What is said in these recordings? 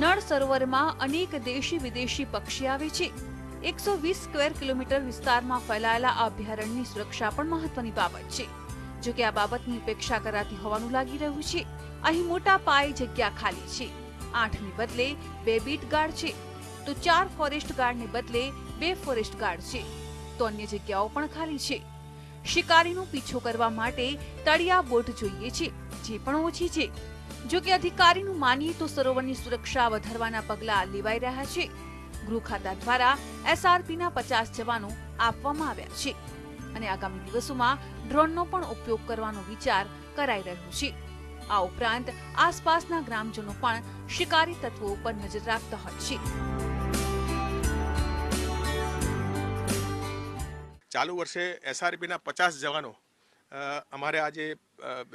નળ સરોવરમાં અનેક દેશી વિદેશી પક્ષી આવે છે. એકસો વીસ સ્ક્વેર કિલોમીટર વિસ્તારમાં ફેલાયેલા આ અભયારણ્યની સુરક્ષા પણ મહત્વની બાબત છે. જો કે આ બાબતની ઉપેક્ષા કરાતી હોવાનું લાગી રહ્યું છે. અહીં મોટા પાયે જગ્યા ખાલી છે. આઠની બદલે બે બીટ ગાર્ડ છે. તો ચાર ફોરેસ્ટ ગાર્ડને બદલે બે ફોરેસ્ટ ગાર્ડ છે. તો અન્ય જગ્યાઓ પણ ખાલી છે. શિકારીનો પીછો કરવા માટે તળિયા બોટ જોઈએ છે, જે પણ ઓછી છે. જો કે અધિકારીનું માનીએ તો સરોવરની સુરક્ષા વધારવાના પગલાં લેવાઈ રહ્યા છે. ગૃહ ખાતા દ્વારા એસઆરપીના પચાસ જવાનો આપવામાં આવ્યા છે અને આગામી દિવસોમાં ડ્રોનનો પણ ઉપયોગ કરવાનો વિચાર કરાઈ રહ્યો છે. આ ઉપરાંત આસપાસના ગ્રામજનો પણ શિકારી તત્વો ઉપર નજર રાખતા હોય છે. ચાલુ વર્ષે એસઆરપીના પચાસ જવાનો અમારે આ જે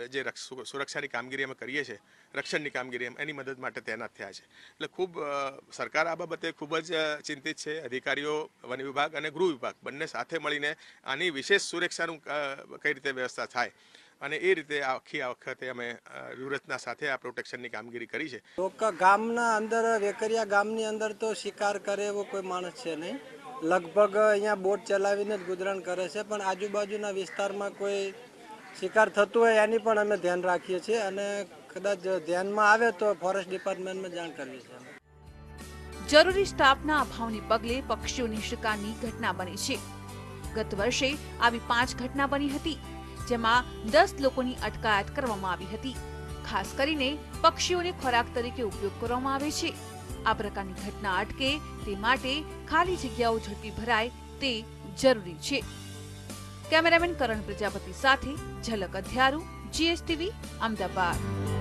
જે રક્ષ- સુરક્ષાની કામગીરી અમે કરીએ છીએ, રક્ષણની કામગીરી એની મદદ માટે તૈનાત થયા છે. એટલે ખૂબ સરકાર આ બાબતે ખૂબ જ ચિંતિત છે, અધિકારીઓ, વન વિભાગ અને ગૃહ વિભાગ બંને સાથે મળીને આની વિશેષ સુરક્ષાનું કઈ રીતે વ્યવસ્થા થાય અને એ રીતે આખી આ વખતે અમે વ્યૂહરચના સાથે આ પ્રોટેક્શનની કામગીરી કરી છે. ગામના અંદર, વેકરિયા ગામની અંદર તો શિકાર કરે એવો કોઈ માણસ છે નહીં. લગભગ અહીંયા બોટ ચલાવીને જ ગુજરાન કરે છે, પણ આજુબાજુના વિસ્તારમાં કોઈ શિકાર થતું હોય એની પણ અમે ધ્યાન રાખીએ છીએ અને કદાચ ધ્યાનમાં આવે તો ફોરેસ્ટ ડિપાર્ટમેન્ટમાં જાણ કરવી છે જરૂરી સ્ટાફના અભાવને પગલે પક્ષીઓની શિકારની ઘટના બની છે. ગત વર્ષે આવી પાંચ ઘટના બની હતી, જેમાં દસ લોકોની અટકાયત કરવામાં આવી હતી. ખાસ કરીને પક્ષીઓને ખોરાક તરીકે ઉપયોગ કરવામાં આવે છે. આ પ્રકારની ઘટના અટકે તે માટે ખાલી જગ્યાઓ ઝડપી ભરાય તે જરૂરી છે. કેમેરામેન કરણ પ્રજાપતિ સાથે ઝલક અધ્યારુ જીએસટીવી, અમદાવાદ.